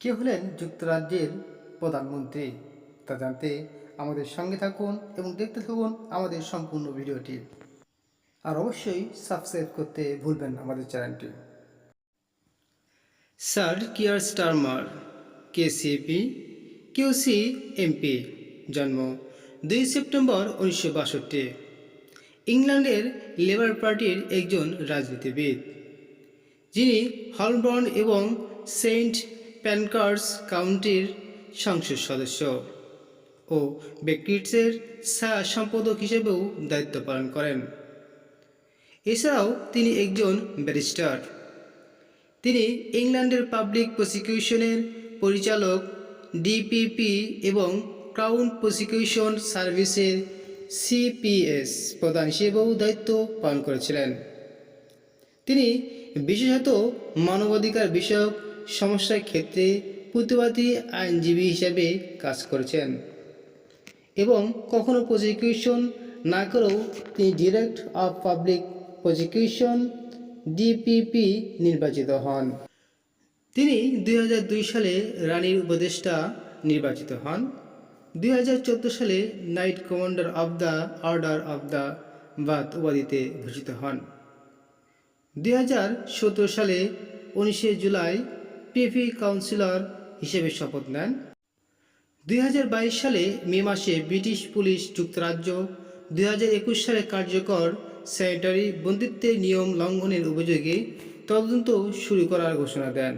কে হলেন যুক্তরাজ্যের প্রধানমন্ত্রী? তা জানতে আমাদের সঙ্গে থাকুন এবং দেখতে থাকুন আমাদের সম্পূর্ণ ভিডিওটি। আর অবশ্যই সাবস্ক্রাইব করতে ভুলবেন না আমাদের চ্যানেলটি। Sir Keir Starmer? KCB QC MP জন্ম দুই সেপ্টেম্বর উনিশশো বাষট্টি। ইংল্যান্ডের লেবার পার্টির একজন রাজনীতিবিদ। যিনি হলবর্ন এবং সেন্ট প্যানকার্স কাউন্টির সংসদ সদস্য ও বেকিটসের সম্পাদক হিসেবেও দায়িত্ব পালন করেন। এছাড়াও তিনি একজন ব্যারিস্টার। তিনি ইংল্যান্ডের পাবলিক প্রসিকিউশনের পরিচালক, ডিপিপি এবং ক্রাউন প্রসিকিউশন সার্ভিসের সিপিএস প্রধান হিসেবেও দায়িত্ব পালন করেছিলেন। তিনি বিশেষত মানবাধিকার বিষয়ক সমস্যার ক্ষেত্রে প্রতিবাদী আইনজীবী হিসেবে কাজ করেছেন এবং কখনো প্রসিকিউশন না করেও তিনি direct of public prosecution DPP নির্বাচিত হন। তিনি দুই হাজার দুই সালে রানীর উপদেষ্টা নির্বাচিত হন। দুই হাজার চোদ্দ সালে knight commander of the order of the Bath উপাধিতে ভূষিত হন। দুই হাজার সতেরো সালে উনিশে জুলাই পিপি কাউন্সিলর হিসেবে শপথ নেন। দুই হাজার বাইশ সালে মে মাসে ব্রিটিশ পুলিশ যুক্তরাজ্য, দুই হাজার একুশ সালে কার্যকর স্যানিটারি বন্দিত্বের নিয়ম লঙ্ঘনের অভিযোগে তদন্ত শুরু করার ঘোষণা দেন।